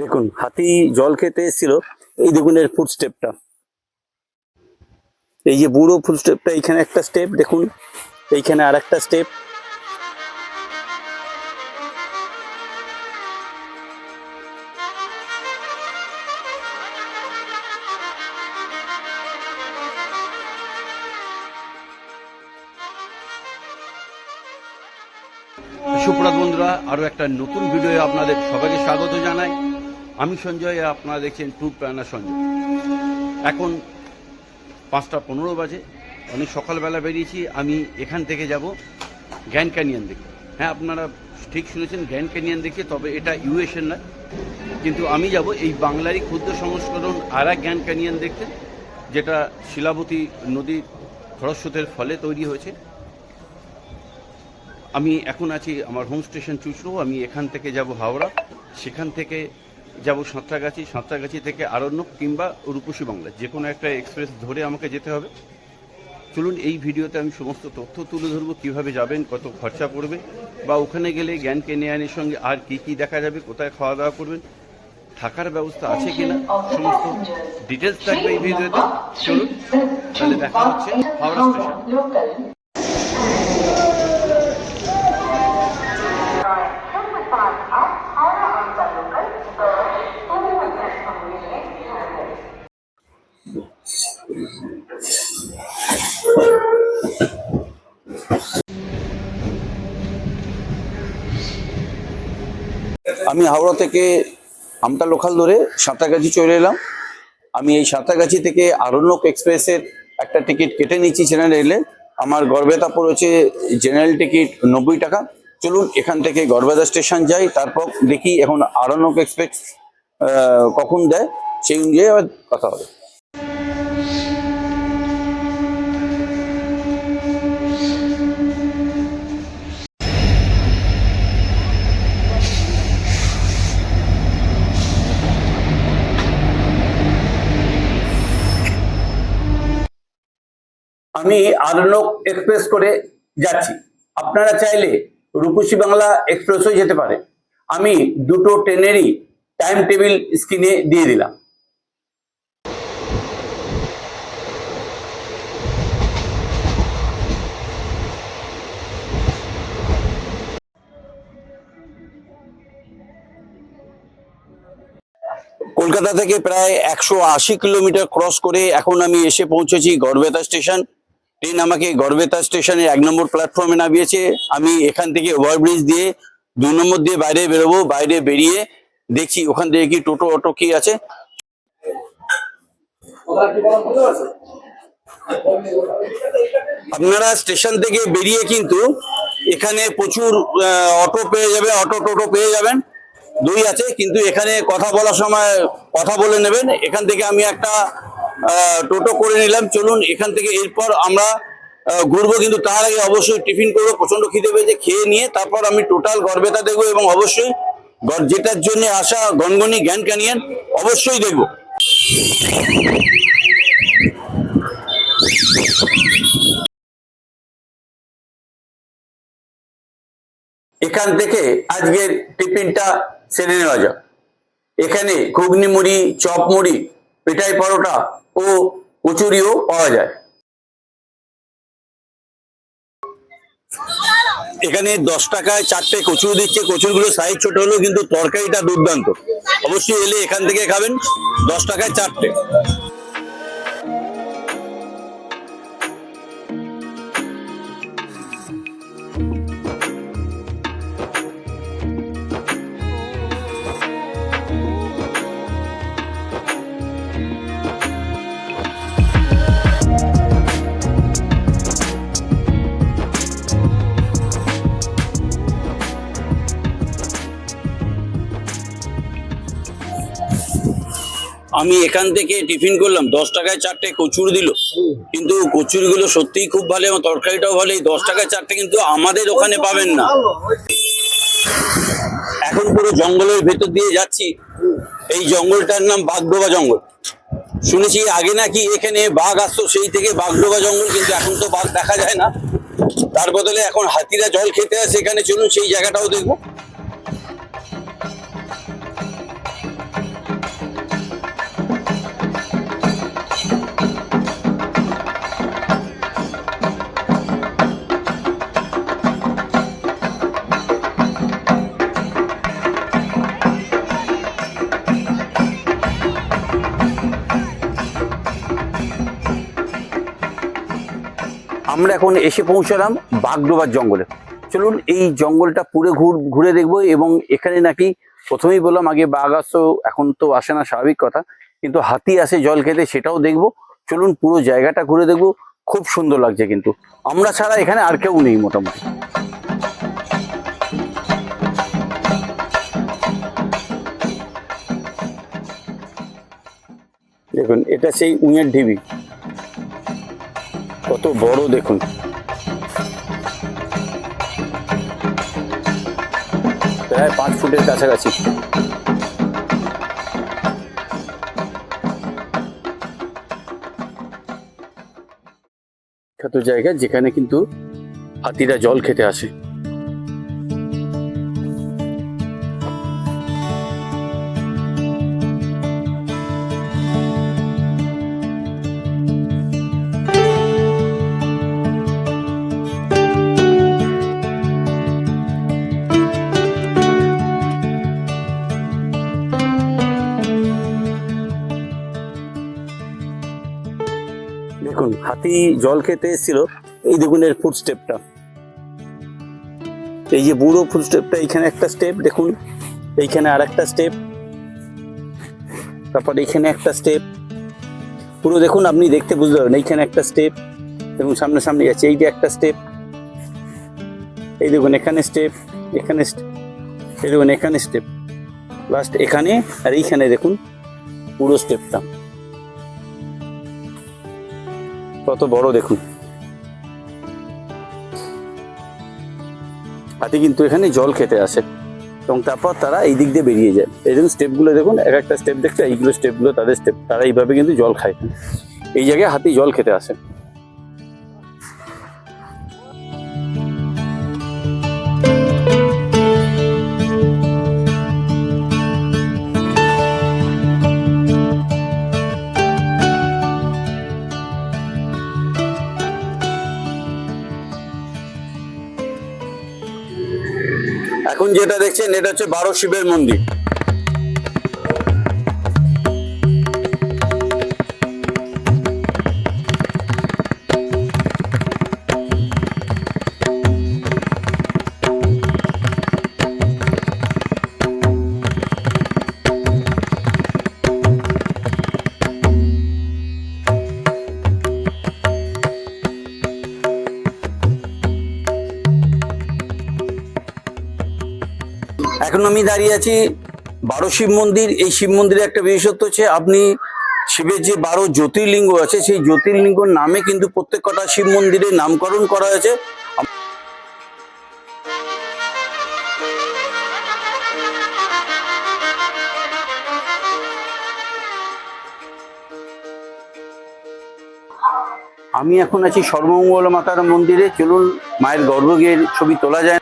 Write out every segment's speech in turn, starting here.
দেখুন, হাতি জল খেতে এসেছিল। এই দেখুন এর ফুট স্টেপটা এই যে বুড়ো ফুট স্টেপটা এইখানে একটা স্টেপ দেখুন। এইখানে আর একটা স্টেপ সুপ্রভাত বন্ধুরা আরও একটা নতুন ভিডিও আপনাদের সবাইকে স্বাগত জানাই। আমি সঞ্জয়, আপনারা দেখছেন ট্যুর প্ল্যানার সঞ্জয়। এখন পাঁচটা পনেরো বাজে, আমি সকালবেলা বেরিয়েছি, আমি এখান থেকে যাব গ্র্যান্ড ক্যানিয়ন দেখতে। হ্যাঁ আপনারা ঠিক শুনেছেন, গ্র্যান্ড ক্যানিয়ন দেখে তবে এটা ইউএসএর নয়। কিন্তু আমি যাব এই বাংলারই ক্ষুদ্র সংস্করণ আর এক গ্র্যান্ড ক্যানিয়ন দেখতে, যেটা শিলাবতী নদীর খরস্রোতের ফলে তৈরি হয়েছে। আমি এখন আছি আমার হোম স্টেশন চুচড়ো, আমি এখান থেকে যাব হাওড়া। সেখান থেকে যাব সাঁতরাগাছি সাঁতরাগাছি থেকে আরণ্যক কিংবা রূপসী বাংলা যে কোনো একটা এক্সপ্রেস ধরে আমাকে যেতে হবে। চলুন, এই ভিডিওতে আমি সমস্ত তথ্য তুলে ধরবো, কীভাবে যাবেন, কত খরচা পড়বে, বা ওখানে গেলে জ্ঞান কেনিয়ানের সঙ্গে আর কি কি দেখা যাবে, কোথায় খাওয়া দাওয়া করবেন, থাকার ব্যবস্থা আছে কিনা, সমস্ত ডিটেলস থাকবে এই ভিডিওতে। চলুন, তাহলে দেখা হচ্ছে হাওড়া স্টেশন আমি হাওড়া থেকে আমতা লোকাল ধরে সাঁতরাগাছি চলে এলাম। আমি এই সাঁতরাগাছি থেকে আরণ্যক এক্সপ্রেসের একটা টিকিট কেটে নিচ্ছি জেনারেল রেলে। আমার গড়বেতা পড়েছে জেনারেল টিকিট নব্বই টাকা। চলুন এখান থেকে গড়বেতা স্টেশন যাই, তারপর দেখি এখন আরণ্যক এক্সপ্রেস কখন দেয়। সেই অনুযায়ী আবার কথা হবে। আমি আরণ্যক এক্সপ্রেস করে যাচ্ছি। আপনারা চাইলে রূপসী বাংলা এক্সপ্রেসও যেতে পারে। আমি দুটো ট্রেনেরই টাইম টেবিল স্ক্রিনে দিয়ে দিলাম। কলকাতা থেকে প্রায় একশো আশি কিলোমিটার ক্রস করে এখন আমি এসে পৌঁছেছি গড়বেতা স্টেশন। ট্রেন আমাকে গড়বেতা স্টেশনে এক নম্বর প্ল্যাটফর্মে নামিয়েছে। আমি এখান থেকে ওভারব্রিজ দিয়ে দুই নম্বর দিয়ে বাইরে বেরোবো, বাইরে বেরিয়ে দেখছি ওখান থেকে কি টোটো অটো কি আছে। আপনারা স্টেশন থেকে বেরিয়ে কিন্তু এখানে প্রচুর অটো পেয়ে যাবে অটো টোটো পেয়ে যাবেন। দুই আছে, কিন্তু এখানে কথা বলার সময় কথা বলে নেবেন। এখান থেকে আমি একটা টোটো করে নিলাম। চলুন, এখান থেকে এরপর আমরা ঘুরবো। কিন্তু তার আগে অবশ্যই টিফিন করব প্রচণ্ড খিদে পেয়েছে, খেয়ে নিয়ে তারপর আমি টোটাল গড়বেতা দেখব এবং অবশ্যই যেটার জন্য আসা গনগনি, জ্ঞান ক্যানিয়ন, অবশ্যই দেখব। এখান থেকে আজকের টিফিনটা সেরে নেওয়া যাক। এখানে ঘুগনি মুড়ি, চপ মুড়ি পেটাই পরোটা ও কচুরিও পাওয়া যায়। এখানে দশ টাকায় চারটে কচুরি দিচ্ছে, কচুরগুলো সাইজ ছোট হলো কিন্তু তরকারিটা দুর্দান্ত। অবশ্যই এলে এখান থেকে খাবেন, দশ টাকায় চারটে। আমি এখান থেকে টিফিন করলাম, দশ টাকায় চারটে কচুর দিল। কিন্তু কচুরিগুলো সত্যিই খুব ভালো এবং তরকারিটাও ভালো, এই দশ টাকায় চারটে কিন্তু আমাদের ওখানে পাবেন না। এখন পুরো জঙ্গলের ভেতর দিয়ে যাচ্ছি। এই জঙ্গলটার নাম বাগডোবা জঙ্গল। শুনেছি আগে নাকি এখানে বাঘ আসতো, সেই থেকে বাগডোবা জঙ্গল, কিন্তু এখন তো বাঘ দেখা যায় না। তার বদলে এখন হাতিরা জল খেতে আসে এখানে, চলুন সেই জায়গাটাও দেখব। আমরা এখন এসে পৌঁছালাম বাগডোবার জঙ্গলে। চলুন এই জঙ্গলটা পুরো ঘুর, ঘুরে দেখব এবং এখানে নাকি প্রথমেই বললাম আগে বাঘ আসতো এখন তো আসে না, স্বাভাবিক কথা। কিন্তু হাতি আসে জল খেতে, সেটাও দেখব। চলুন পুরো জায়গাটা ঘুরে দেখব, খুব সুন্দর লাগছে কিন্তু। আমরা ছাড়া এখানে আর কেউ নেই মোটামুটি। দেখুন, এটা সেই উঁয়ের ঢিবি। কত বড় দেখুন। প্রায় পাঁচ ফুটের কাছাকাছি। বিখ্যাত জায়গা যেখানে কিন্তু হাতিরা জল খেতে আসে। জল খেতে এসেছিল, এই দেখুন এর ফুট স্টেপটা এই যে বুড়ো ফুট স্টেপটা এইখানে একটা স্টেপ দেখুন, এইখানে আর একটা স্টেপ তারপর এইখানে একটা স্টেপ পুরো দেখুন, আপনি দেখতে বুঝতে পারবেন, এইখানে একটা স্টেপ এবং সামনে সামনে যাচ্ছে এই যে একটা স্টেপ এই দেখুন, এখানে স্টেপ এখানে এই দেখুন, এখানে স্টেপ লাস্ট এখানে আর এইখানে দেখুন, পুরো স্টেপটা কত বড় দেখুন। হাতি কিন্তু এখানে জল খেতে আসে এবং তারপর তারা এই দিক দিয়ে বেরিয়ে যায়। এই জন্য স্টেপগুলো দেখুন, এক একটা স্টেপ দেখতে এইগুলো স্টেপগুলো তাদের স্টেপ তারা এইভাবে কিন্তু জল খায়। এই জায়গায় হাতি জল খেতে আসে। এখন যেটা দেখছেন এটা হচ্ছে বারো শিবের মন্দির। এখন আমি দাঁড়িয়ে আছি। বারো শিব মন্দির, এই শিব মন্দিরে একটা বিশেষত্ব হচ্ছে আপনি শিবের যে বারো জ্যোতির্লিঙ্গ আছে, সেই জ্যোতির্লিঙ্গর নামে কিন্তু প্রত্যেক কটা শিব মন্দিরে নামকরণ করা হয়েছে। আমি এখন আছি সর্বমঙ্গল মাতার মন্দিরে। চলুন, মায়ের গর্ভগৃহের ছবি তোলা যায়।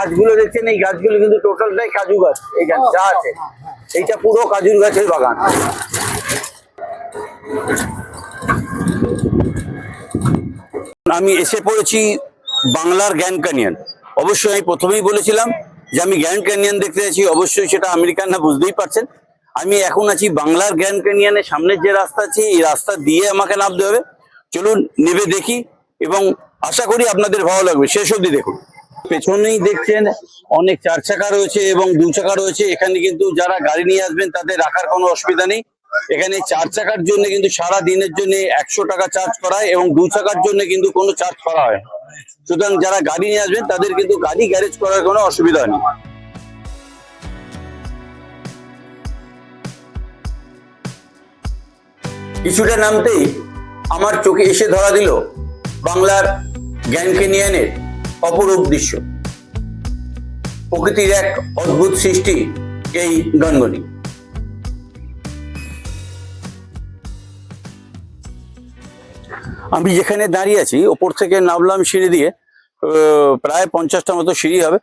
গাছগুলো দেখছেন এই গাছগুলো কিন্তু টোটালটাই কাজু গাছ এই গাছ যা আছে। এইটা পুরো কাজুর গাছের বাগান। আমি এসে পড়েছি বাংলার গ্র্যান্ড ক্যানিয়ন। অবশ্যই আমি প্রথমেই বলেছিলাম যে আমি গ্র্যান্ড ক্যানিয়ন দেখতে আছি অবশ্যই সেটা আমেরিকান না বুঝতেই পারছেন। আমি এখন আছি বাংলার গ্র্যান্ড ক্যানিয়নের সামনের যে রাস্তা আছে এই রাস্তা দিয়ে আমাকে নামতে হবে। চলুন নেবে দেখি এবং আশা করি আপনাদের ভালো লাগবে। শেষ অবধি দেখুন। পেছনেই দেখছেন অনেক চার চাকা রয়েছে এবং দু চাকা রয়েছে। এখানে কিন্তু যারা গাড়ি নিয়ে আসবেন তাদের রাখার কোনো অসুবিধা নেই। এখানে চার চাকার জন্য কিন্তু সারা দিনের জন্য একশো টাকা চার্জ করা হয় এবং দু চাকার জন্য কিন্তু কোনো চার্জ করা হয়। সুতরাং যারা গাড়ি নিয়ে আসবেন তাদের কিন্তু গাড়ি গ্যারেজ করার কোনো অসুবিধা নেই। কিছুটা নামতেই আমার চোখে এসে ধরা দিল বাংলার গ্র্যান্ড ক্যানিয়নের অপরূপ দৃশ্য। প্রকৃতির এক অদ্ভুত সৃষ্টি এই গনগনি আমি যেখানে দাঁড়িয়ে আছি, ওপর থেকে নামলাম সিঁড়ি দিয়ে প্রায় পঞ্চাশটা মতো সিঁড়ি হবে।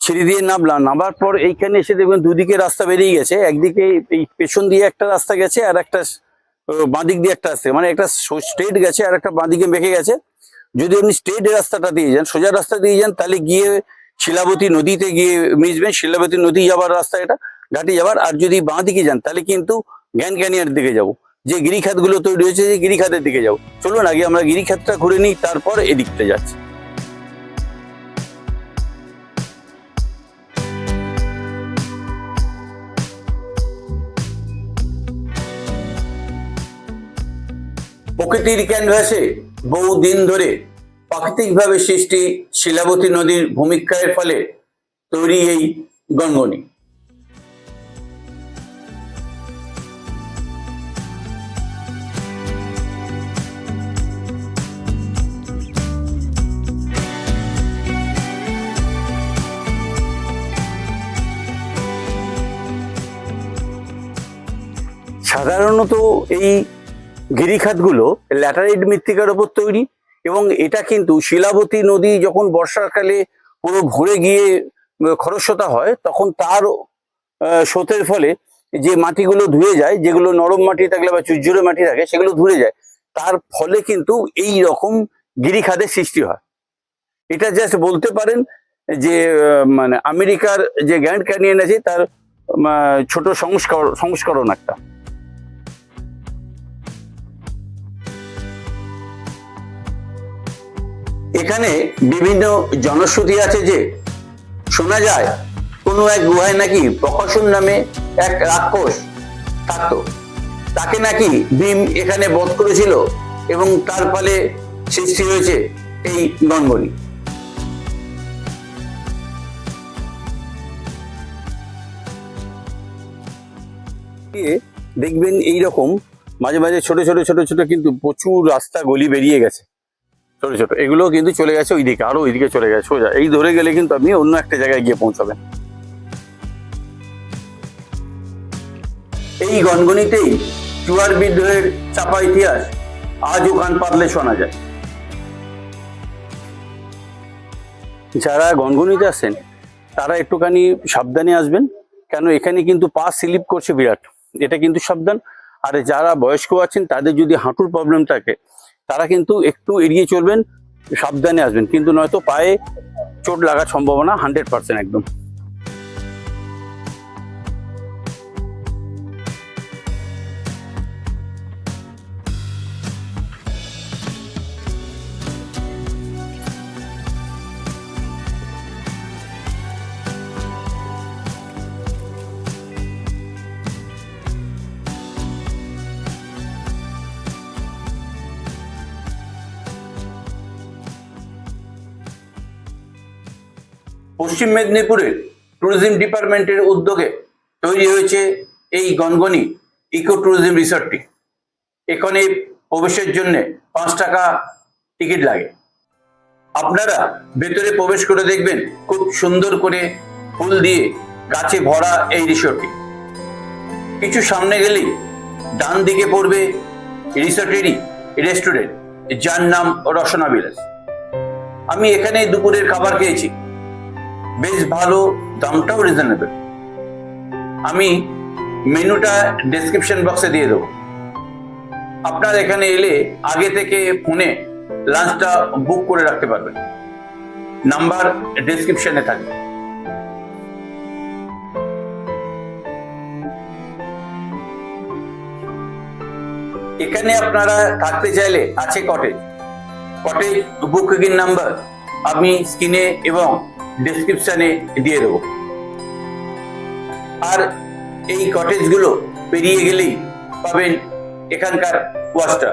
সিঁড়ি দিয়ে নামলাম, নামার পর এইখানে এসে দেখবেন দুদিকে রাস্তা বেরিয়ে গেছে। একদিকে এই পেছন দিয়ে একটা রাস্তা গেছে, আর একটা বাঁদিক দিয়ে একটা রাস্তা মানে একটা স্ট্রেট গেছে, আর একটা বাঁদিকে বেঁকে গেছে। যদি আপনি স্ট্রেট রাস্তাটা দিয়ে যান, সোজা রাস্তা দিয়ে যান, তাহলে গিয়ে শিলাবতী নদীতে গিয়ে মিশবেন। শিলাবতী নদী যাবার রাস্তা এটা, ঘাটি যাবার। আর যদি বাঁ দিকে যান, তাহলে কিন্তু জ্ঞান জ্ঞানিয়ার দিকে যাব। যে গিরিখাতগুলো তৈরি হয়েছে যে গিরিখাতের দিকে যাব। চলুন, আগে আমরা গিরিখাতটা ঘুরে নিই, তারপর এদিকটা যাচ্ছি। প্রকৃতির ক্যানভাসে বহুদিন ধরে প্রাকৃতিকভাবে সৃষ্টি শিলাবতী নদীর ভূমিক্ষয়ের ফলে তৈরি এই গনগনি সাধারণত এই গিরিখাতগুলো ল্যাটারাইট মৃত্তিকার ওপর তৈরি এবং এটা কিন্তু শিলাবতী নদী যখন বর্ষাকালে পুরো ভরে গিয়ে খরস্রোতা হয়, তখন তার স্রোতের ফলে যে মাটিগুলো ধুয়ে যায়, যেগুলো নরম মাটি থাকলে বা চুরঝুরে মাটি থাকে, সেগুলো ধুয়ে যায়, তার ফলে কিন্তু এই রকম গিরিখাদের সৃষ্টি হয়। এটা জাস্ট বলতে পারেন যে মানে আমেরিকার যে গ্র্যান্ড ক্যানিয়ন আছে, তার ছোট সংস্কর, সংস্করণ একটা। এখানে বিভিন্ন জনশ্রুতি আছে যে, শোনা যায়, কোনো এক গুহায় নাকি প্রকাশন নামে এক রাক্ষস থাকতো। তাকে নাকি ভীম এখানে বধ করেছিল এবং তার ফলে সৃষ্টি হয়েছে এই গঙ্গনি দিয়ে দেখবেন এই রকম মাঝে মাঝে ছোট ছোট ছোট ছোট কিন্তু প্রচুর রাস্তা গলি বেরিয়ে গেছে। ছোট ছোট এগুলো কিন্তু চলে গেছে ওইদিকে, আরও ওইদিকে চলে গেছে সোজা এই ধরে গেলে কিন্তু আপনি অন্য একটা জায়গায় গিয়ে পৌঁছাবেন। এই গনগনিতেই চুয়ার বিদ্রোহের চাপা ইতিহাস আজও কান পাতলে শোনা যায়। যারা গনগনিতে আসেন তারা একটুখানি সাবধানে আসবেন, কেন এখানে কিন্তু পা স্লিপ করছে বিরাট। এটা কিন্তু সাবধান। আর যারা বয়স্ক আছেন, তাদের যদি হাঁটুর প্রবলেম থাকে তারা কিন্তু একটু এড়িয়ে চলবেন, সাবধানে আসবেন। কিন্তু নয়তো পায়ে চোট লাগার সম্ভাবনা হান্ড্রেড পার্সেন্ট একদম। পশ্চিম মেদিনীপুরের ট্যুরিজম ডিপার্টমেন্টের উদ্যোগে তৈরি হয়েছে এই গনগনি ইকো ট্যুরিজম রিসর্টটি এখানে প্রবেশের জন্য পাঁচ টাকা টিকিট লাগে। আপনারা ভেতরে প্রবেশ করে দেখবেন খুব সুন্দর করে ফুল দিয়ে গাছে ভরা এই রিসর্টটি কিছু সামনে গেলেই ডান দিকে পড়বে রিসর্টেরই রেস্টুরেন্ট যার নাম রসনা বিলাস আমি এখানে দুপুরের খাবার খেয়েছি। বেশ ভালো দামটাও রিজনেবল আমি মেনুটা ডেসক্রিপশন বক্সে দিয়ে দেবো। আপনার এখানে এলে আগে থেকে ফোনে লাঞ্চটা বুক করে রাখতে পারবেন। নাম্বার ডেসক্রিপশনে থাকবে। এখানে আপনারা থাকতে চাইলে আছে কটেজ কটেজ বুকিং নাম্বার আমি স্ক্রিনে এবং ডেসক্রিপশনে দিয়ে দেবো। আর এই কটেজগুলো পেরিয়ে গেলেই পাবেন এখানকার ওয়াশটা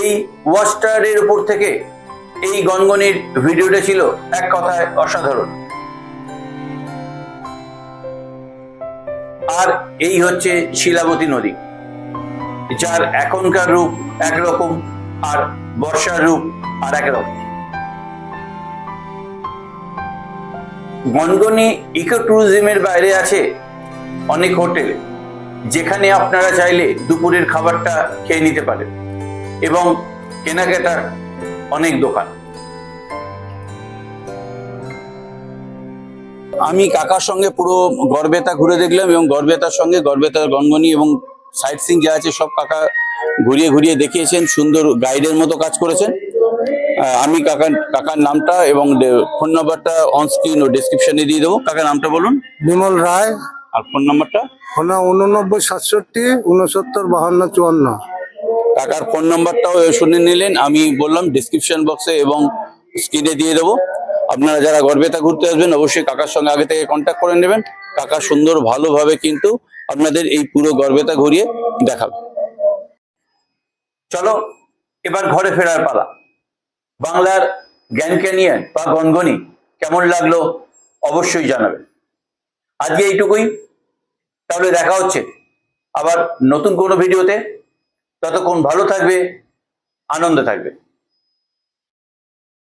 এই ওয়াশটারের উপর থেকে এই গনগনির ভিডিওটা ছিল এক কথায় অসাধারণ। আর এই হচ্ছে শিলাবতী নদী, যার এখনকার রূপ একরকম আর বর্ষার রূপ আর একরকম। গনগনি ইকো ট্যুরিজমের বাইরে আছে অনেক হোটেল, যেখানে আপনারা চাইলে দুপুরের খাবারটা খেয়ে নিতে পারেন। এবং কেনাকাটার অনেক দোকান। আমি কাকার সঙ্গে পুরো গড়বেতা ঘুরে দেখলাম এবং গড়বেতার সঙ্গে গড়বেতার গনগনি এবং সাইট সিং যা আছে সব কাকা ঘুরিয়ে ঘুরিয়ে দেখিয়েছেন সুন্দর গাইডের মতো কাজ করেছেন। আমি কাকার কাকার নামটা এবং ফোন নাম্বারটা অন স্ক্রিন ও ডিসক্রিপশনে দিয়ে দেবো। কাকার নামটা বলুন। বিমল রায়। আর ফোন নাম্বারটা? ফোন উননব্বই সাতষট্টি উনসত্তর বাহান্ন চুয়ান্ন। কাকার ফোন নাম্বারটাও শুনে নিলেন। আমি বললাম ডিসক্রিপশন বক্সে এবং স্ক্রিনে দিয়ে দেবো। আপনারা যারা গর্বেতা ঘুরতে আসবেন, অবশ্যই কাকার সঙ্গে আগে থেকে কন্ট্যাক্ট করে নেবেন। কাকা সুন্দর, ভালোভাবে কিন্তু আপনাদের এই পুরো গর্বেতা ঘুরিয়ে দেখাবে। চলো, এবার ঘরে ফেরার পালা। বাংলার জ্ঞান ক্যানিয়ন বা গনগনি কেমন লাগল অবশ্যই জানাবেন আজকে এইটুকুই। তাহলে দেখা হচ্ছে আবার নতুন কোনো ভিডিওতে। ততক্ষণ ভালো থাকবে আনন্দ থাকবে।